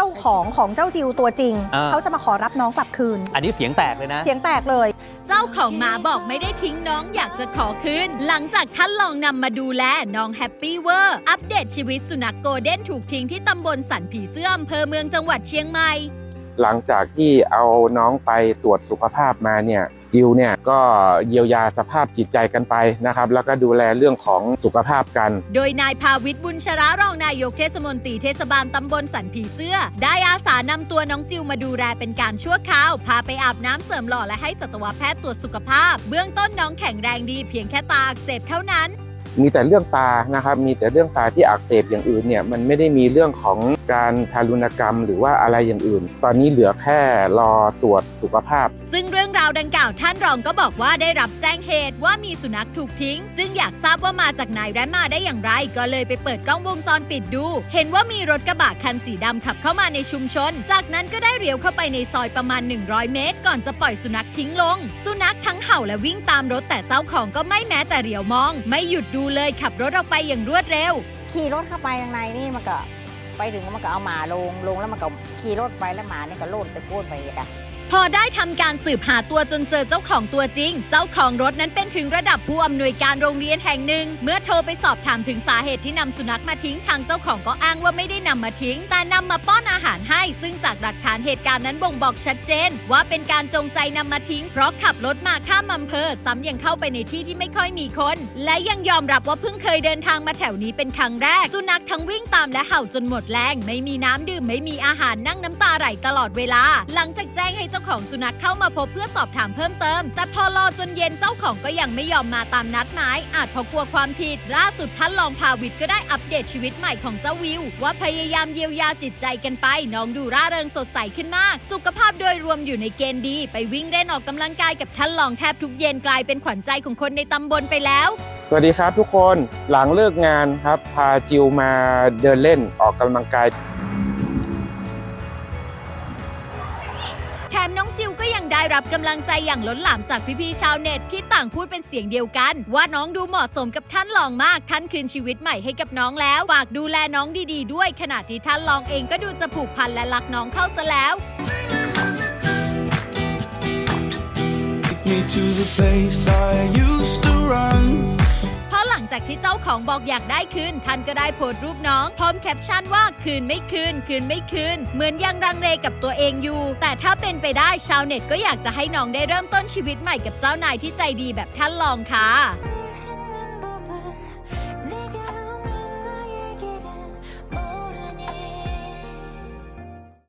จ้าของของเจ้าจิวตัวจริง อ่า เขาจะมาขอรับน้องกลับคืน อันนี้เสียงแตกเลยนะ เสียงแตกเลย เจ้าของหมาบอกไม่ได้ทิ้งน้องอยากจะขอคืน หลังจากท่านลองนำมาดูแลน้องแฮปปี้เวอร์อัปเดตชีวิตสุนัขโกลเด้นถูกทิ้งที่ตำบลสันผีเสื้ออำเภอเมืองจังหวัดเชียงใหม่ หลังจากที่เอาน้องไปตรวจสุขภาพมาเนี่ย จิวเนี่ยก็เยียวยาสภาพจิตใจกันไปนะครับ แล้วก็ดูแลเรื่องของสุขภาพกัน โดยนายภาวิทย์บุญชรารองนายกเทศมนตรีเทศบาลตำบลสันผีเสื้อ ได้อาสานำตัวน้องจิวมาดูแลเป็นการชั่วคราว พาไปอาบน้ำเสริมหล่อและให้สัตวแพทย์ตรวจสุขภาพ เบื้องต้นน้องแข็งแรงดีเพียงแค่ตาอักเสบเท่านั้นมีแต่เรื่องตานะครับ มีแต่เรื่องตาที่อักเสบอย่างอื่นเนี่ยมันไม่ได้มีเรื่องของการทารุณกรรมหรือว่าอะไรอย่างอื่น ตอนนี้เหลือแค่รอตรวจสุขภาพ ซึ่งเรื่อง ราวดังกล่าวท่านรองก็บอกว่าได้รับแจ้งเหตุว่ามีสุนัขถูกทิ้ง จึงอยากทราบว่ามาจากไหนและมาได้อย่างไร ก็เลยไปเปิดกล้องวงจรปิดดู เห็นว่ามีรถกระบะคันสีดำขับเข้ามาในชุมชน จากนั้นก็ได้เลี้ยวเข้าไปในซอยประมาณ 100 เมตร ก่อนจะปล่อยสุนัขทิ้งลง สุนัขทั้งเห่าและวิ่งตามรถแต่เจ้าของก็ไม่แม้แต่เหลียวมอง ไม่หยุดดูเลยขับรถออกไปอย่างรวดเร็ว ขี่รถเข้าไปข้างในนี่มันก็ไปถึงมันก็เอาหมาลงลงแล้วมันก็ขี่รถไปแล้วหมานี่ก็โลดตะโกนไปอีกอะ พอได้ทำการสืบหาตัวจนเจอเจ้าของตัวจริง เจ้าของรถนั้นเป็นถึงระดับผู้อำนวยการโรงเรียนแห่งหนึ่ง เมื่อโทรไปสอบถามถึงสาเหตุที่นำสุนัขมาทิ้งทางเจ้าของก็อ้างว่าไม่ได้นำมาทิ้ง แต่นำมาป้อนอาหารให้ ซึ่งจากหลักฐานเหตุการณ์นั้นบ่งบอกชัดเจน ว่าเป็นการจงใจนำมาทิ้ง เพราะขับรถมาข้ามอำเภอซ้ำยังเข้าไปในที่ที่ไม่ค่อยมีคน และยังยอมรับว่าเพิ่งเคยเดินทางมาแถวนี้เป็นครั้งแรก สุนัขทั้งวิ่งตามและเห่าจนหมดแรง ไม่มีน้ำดื่มไม่มีอาหารนั่งน้ำตาไหลตลอดเวลา หลังจากแจ้ง ให้เจ้าของสุนัขเข้ามาพบเพื่อสอบถามเพิ่มเติม แต่พอรอจนเย็นเจ้าของก็ยังไม่ยอมมาตามนัดหมาย อาจเพราะกลัวความผิด ล่าสุดท่านรองภาวิทย์ก็ได้อัปเดตชีวิตใหม่ของเจ้าวิว ว่าพยายามเยียวยาจิตใจกันไป น้องดูร่าเริงสดใสขึ้นมาก สุขภาพโดยรวมอยู่ในเกณฑ์ดี ไปวิ่งเล่นออกกำลังกายกับท่านรองแทบทุกเย็นกลายเป็นขวัญใจของคนในตำบลไปแล้วสวัสดีครับทุกคนหลังเลิกงานครับ พาจิวมาเดินเล่นออกกำลังกาย แถมน้องจิวก็ยังได้รับกำลังใจอย่างล้นหลามจากพี่ๆชาวเน็ตที่ต่างพูดเป็นเสียงเดียวกัน ว่าน้องดูเหมาะสมกับท่านรองมากท่านคืนชีวิตใหม่ให้กับน้องแล้วฝากดูแลน้องดีๆ ด้วย ขณะที่ท่านรองเองก็ดูจะผูกพันและรักน้องเข้าซะแล้ว Take me to the place I used to run. จากที่เจ้าของบอกอยากได้คืนท่านก็ได้โพสต์รูปน้อง พร้อมแคปชั่นว่าคืนไม่คืนคืนไม่คืนเหมือนยังรังเลกับตัวเองอยู่ แต่ถ้าเป็นไปได้ชาวเน็ตก็อยากจะให้น้องได้เริ่มต้นชีวิตใหม่กับเจ้านายที่ใจดีแบบท่านลองค่ะ